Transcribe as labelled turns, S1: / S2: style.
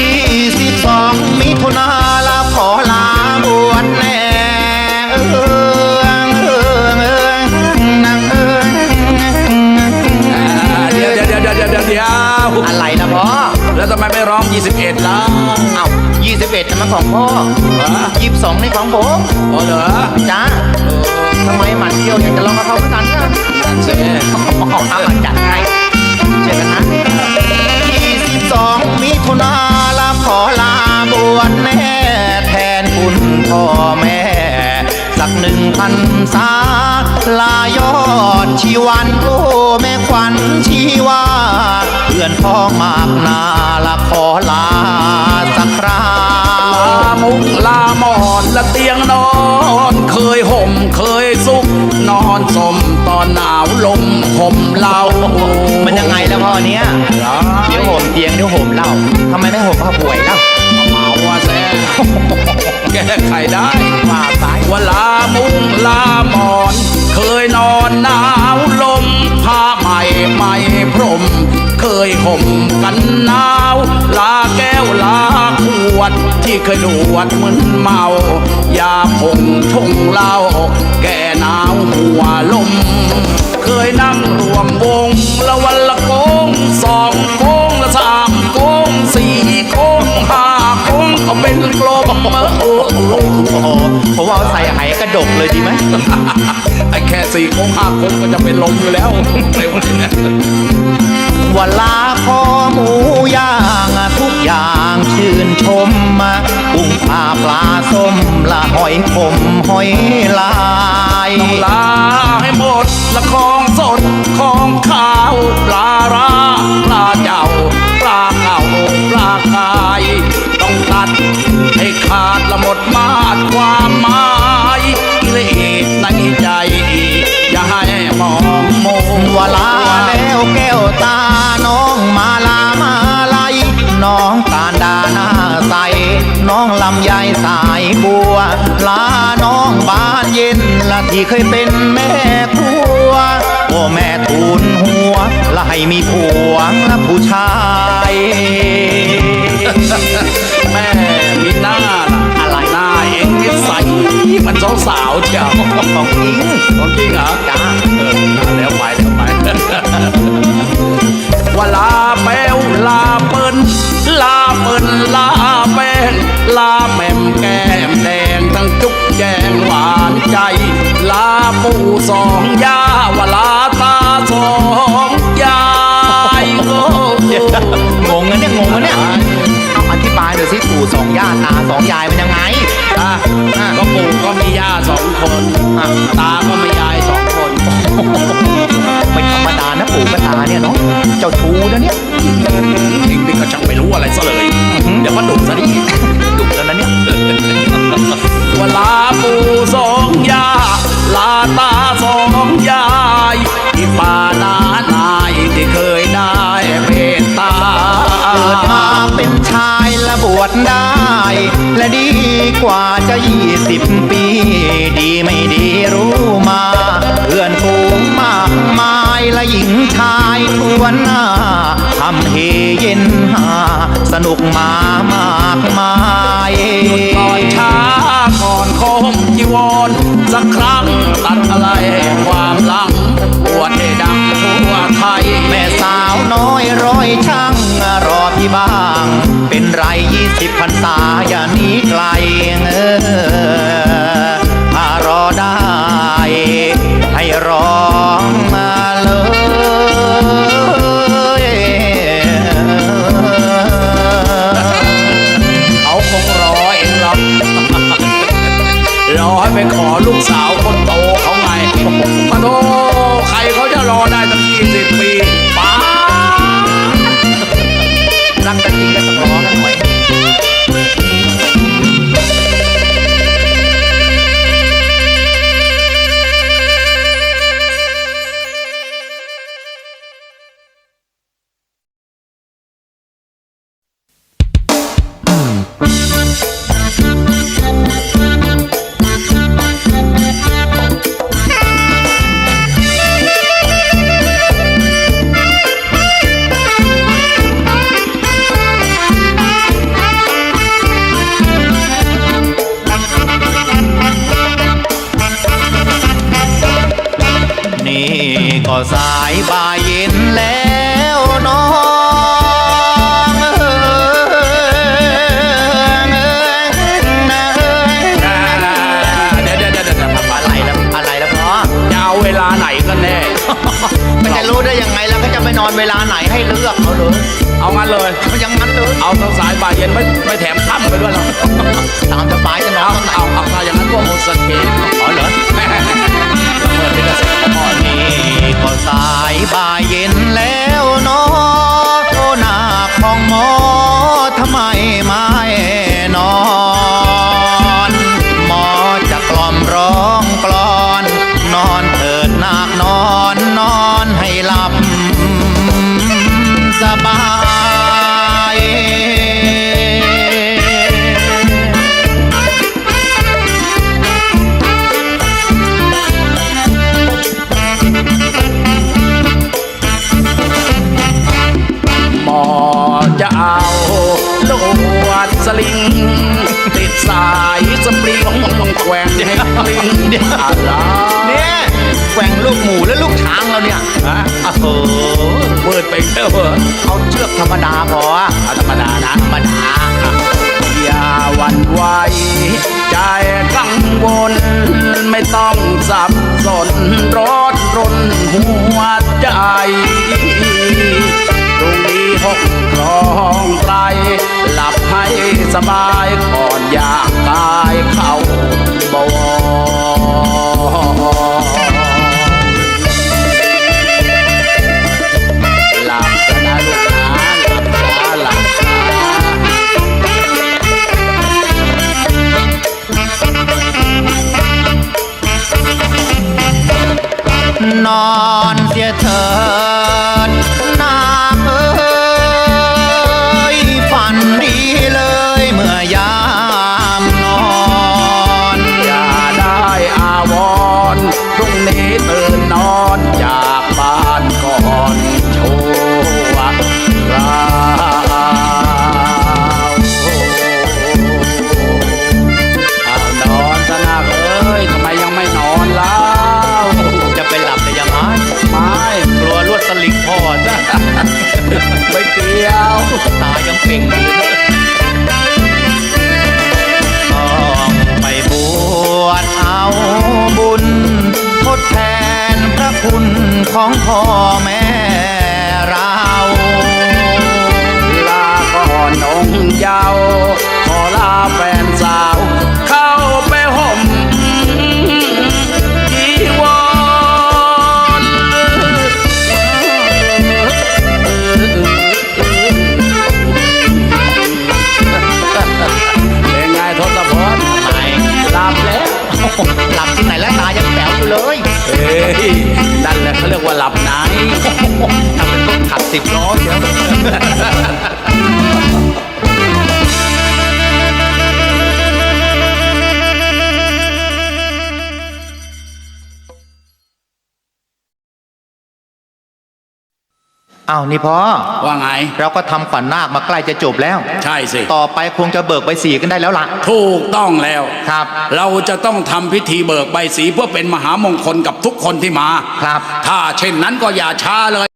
S1: ยี่สิบสองมิถุนาลาขอลาบวชแน่เออเออเออนางเออ
S2: เดี๋ยวเดี๋ยวเดี๋ยวเดี๋ยวเดี๋ยวเดี๋ยว
S1: อะไรนะพ่อ
S2: แล้วทำไมไม่ร้อง 21 ล่ะ
S1: เอ้ายี่สิบเอ็ดมันของพ่อ
S2: เหรอ
S1: ยี่สิบสองนี่ของผม
S2: อ๋อเหรอ
S1: จ้าทำไมหมันเที่ยวอยากจะลองกับเขาเหมือนกันเนี่ย
S2: นั่นสิ
S1: เอามาจัดให้เจอกันนะ22มิถุนาลาขอลาบวชแน่แทนคุณพ่อแม่ สักหนึ่งพันษาลายอดชีวันโอ้แม่ขวัญชีวาเพื่อนพ้องมากนาละขอลาสักครา
S2: ลามุกลาหมอนและเตียงนอน เคยห่มเคยสุกนอนสมตอนหนาวลมห่มเรา
S1: มันยังไงแล้วพ่อเนี้ย
S2: เหรอ
S1: เดี๋ยวห่มเตียงเดี๋ยวห่มเหล้าทำไมไม่ห่มผ้าป่วยเล่า
S2: เมาว่าแซ่แก้ไขได้
S1: ว่าไป
S2: ว่าลามุงลาหมอน เคยนอนหนาวลมผ้าใหม่ใหม่พรมเค ยห่มกันหนาว ลาแก้วลาขวด ที่เคยดวดมึนเมายาผงชงเหล้าแก่หนาวหัวลม เคยนั่งรวมวงละวันละโกงสองโกงละสามโกงสี่โกงห้าโกงก็เป็นกลมเออ
S1: โอ้โหผมว่าใส่ไหกระดกเลยดีไหม
S2: ไอ้แค่สี่โค้งห้าโค้งก็จะเป็นลมอยู่แล้วเร็วเนี่ย
S1: ว่าลาคอหมูย่างทุกอย่างชื่นชมมากุ้งปลาปลาส้มละหอยขมหอยลาย
S2: ต้องลาให้หมดละของสดของข้าวปลาร้าปลาเจ้าปลาเก่าปลากาย ต้องตัดให้ขาดละหมดมา ลำ
S1: ไยสายบัว ลาน้องบานเย็นละที่เคยเป็นแม่ครัวโอ้แม่ทูลหัวละให้มีผัวละผู้ชาย
S2: แม่มีหน้าล่ะ
S1: อะไร
S2: หน้าเองนิสัยมันสาวๆเชียว
S1: ของจริง
S2: ของจริงเหรอ
S1: จ้า
S2: ปู่สองยาว่าลาตาสองยายโอ้
S1: งงนะเนี่ยงงนะเนี่ยเอาอธิบายหน่อยสิปู่สองย่าตาสองยายมันยังไง
S2: อะก็ปู่ก็มีย่าสองคน
S1: อะ
S2: ตาก็มียายสองคน
S1: ไม่ธรรมดานะปู่กับตาเนี่ยเนาะเจ้าชูนะเนี่ย
S2: จริงๆก็ช่างไม่รู้อะไรซะเลยเดี๋ยวมาดุซะดิ
S1: ดุแล้วนะเนี่ย
S2: ว่าลาปู่สอง ได้
S1: และดีกว่าจะยี่สิบปี ดีไม่ดีรู้มา เพื่อนฝูงมากมายและหญิงชายทั่วหน้าทำเฮเย็นหา สนุกมามากมาย
S2: ก่อนช้าก่อนคมจีวรสักครั้งตัดอะไรความหลังปวดให้ดังทั่วไทย
S1: แม่สาวน้อยร้อยช่างรอพี่บ้าง เป็นไรยี่สิบพรรษาอย่าหนีไกลเออถ้ารอได้ ให้ร้องมาเลย
S2: เขาคงรอเองหรอกรอให้ไปขอลูกสาวคนโตเขาไงมาโต
S1: นอนเวลา
S2: ไหน
S1: ให้เลือกเขาเลย
S2: เอางั้นเลย
S1: มันอยังงั้นเลย
S2: เอาทั้งสายบ่ายเย็นไม่ไม่แถมค่ำไปด้วยหรอก
S1: ตามสบายจะนอ
S2: เอา
S1: นตอนไหน
S2: เอาเอาถ้าอย่างนั้นก็หมดสเกต
S1: อ๋อเหรอ
S2: แม่เปิดเป็นเกษตรกร
S1: นี่ก็สายบ่ายเย็นแล้วเนาะโอ้หน้าของหมอ
S2: แกว่งให้กลิ้งอะไร
S1: เนี่ยแกว่งลูกหมูและลูกช้างแล้วเนี่ย
S2: ฮะ
S1: โอ้โห
S2: เปิดไปเถอะ
S1: เอาเชือกธรรมดาพอ
S2: เอาธรรมดานะ
S1: ธรรมดา
S2: อย่าหวันไหวใจกังวลไม่ต้องสับสนรถรนหัวใจตรงนี้หกครองไกลหลับให้สบายก่อนอยา น
S1: เดีย
S2: วตายังเป่
S1: งอ
S2: ยู่
S1: ต้อง เลย
S2: เฮ้ยนั่นแหละเขาเรียกว่าหลับใน
S1: ทำเป็นรถขับสิบล้อเดี๋ยว อ้าวนี่พ่อ
S2: ว่าไง
S1: เราก็ทำขวัญนาคมาใกล้จะจบแล้ว
S2: ใช่สิ
S1: ต่อไปคงจะเบิกใบสีกันได้แล้วล่ะ
S2: ถูกต้องแล้ว
S1: ครับ
S2: เราจะต้องทำพิธีเบิกใบสีเพื่อเป็นมหามงคลกับทุกคนที่มา
S1: ครับ
S2: ถ้าเช่นนั้นก็อย่าช้าเลย